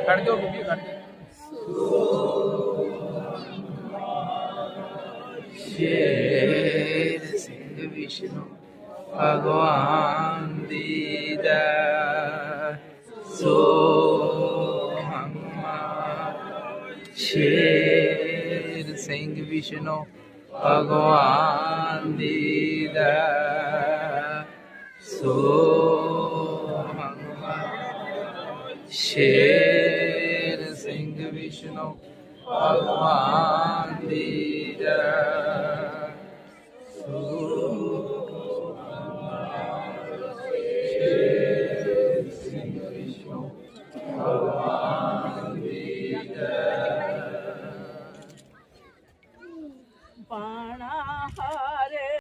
ਖੜ ਜਾਓ ਬੀਬੀ ਖੜ ਸ਼ੇਰ ਸਿੰਘ ਵਿਸ਼ਨੂੰ ਭਗਵਾਨ ਦੀ ਦਾ ਸੋ ਹਮਾ ਸ਼ੇਰ ਸਿੰਘ ਵਿਸ਼ਨੂੰ ਭਗਵਾਨ ਦੀ ਦਾ ਸੋ ਹਮਾ ਸ਼ੇਰ ਸਿੰਘ ਵਿਸ਼ਨੂੰ ਭਗਵਾਨ પાણા